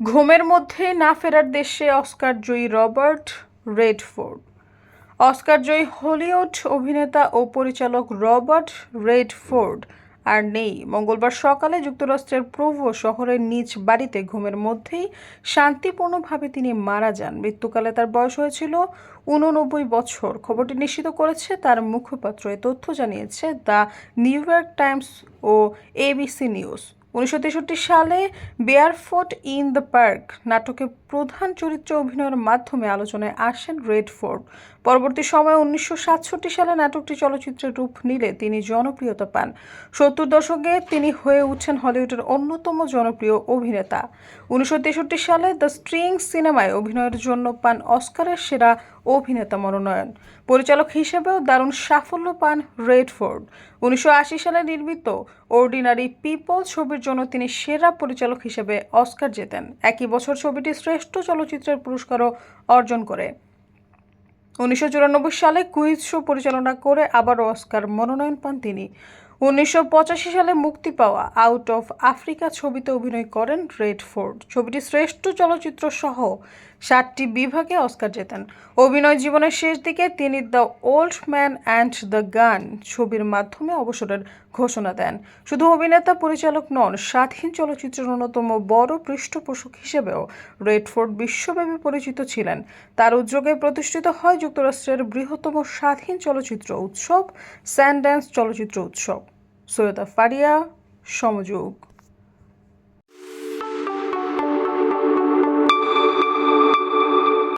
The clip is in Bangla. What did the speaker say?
ঘুমের মধ্যে না ফেরার দেশে অস্কার জয়ী রবার্ট রেডফোর্ড। অস্কার জয়ী হলিউড অভিনেতা ও পরিচালক রবার্ট রেডফোর্ড আর নেই। মঙ্গলবার সকালে যুক্তরাষ্ট্রের প্রভো শহরের নিজ বাড়িতে ঘুমের মধ্যেই শান্তিপূর্ণভাবে তিনি মারা যান। মৃত্যুকালে তার বয়স হয়েছিল উননব্বই বছর। খবরটি নিশ্চিত করেছে তার মুখপাত্র। এ তথ্য জানিয়েছে দ্য নিউ ইয়র্ক টাইমস ও এবিসি নিউজ। উনিশশো তেষট্টি সালে বেয়ারফোর্ট ইন দ্য পার্ক নাটকে প্রধান চরিত্রে অভিনয়ের মাধ্যমে আলোচনায় আসেন রেডফোর্ড। পরবর্তী সময়ে উনিশশো সাতষট্টি সালে নাটকটি চলচ্চিত্রের রূপ নিলে তিনি জনপ্রিয়তা পান। সত্তর দশকে তিনি হয়ে উঠছেন হলিউডের অন্যতম জনপ্রিয় অভিনেতা। উনিশশো তেষট্টি সালে দ্য স্ট্রিং সিনেমায় অভিনয়ের জন্য পান অস্কারের সেরা অভিনেতা মনোনয়ন। পরিচালক হিসেবেও দারুণ সাফল্য পান রেডফোর্ড। উনিশশো আশি সালে নির্মিত অর্ডিনারি পিপল ছবির জন্য তিনি সেরা পরিচালক হিসেবে অস্কার জেতেন। একই বছর ছবিটি শ্রেষ্ঠ চলচ্চিত্রের পুরস্কারও অর্জন করে। উনিশশো চুরানব্বই সালে কুইজ শো পরিচালনা করে আবারও অস্কার মনোনয়ন পান তিনি। উনিশশো পঁচাশি সালে মুক্তি পাওয়া আউট অফ আফ্রিকা ছবিতে অভিনয় করেন রেডফোর্ড। ছবিটি শ্রেষ্ঠ চলচ্চিত্র সহ সাতটি বিভাগে অস্কার জেতেন। অভিনয় জীবনের শেষ দিকে তিনি the Old Man and the Gun ছবির মাধ্যমে অবসরের ঘোষণা দেন। শুধু অভিনেতা, পরিচালক নন, স্বাধীন চলচ্চিত্রের অন্যতম বড় পৃষ্ঠপোষক হিসেবেও রেডফোর্ড বিশ্বব্যাপী পরিচিত ছিলেন। তার উদ্যোগে প্রতিষ্ঠিত হয় যুক্তরাষ্ট্রের বৃহত্তম স্বাধীন চলচ্চিত্র উৎসব, স্যান্ড্যান্স চলচ্চিত্র উৎসব। সৈয়দা ফারিয়া, সমযোগ।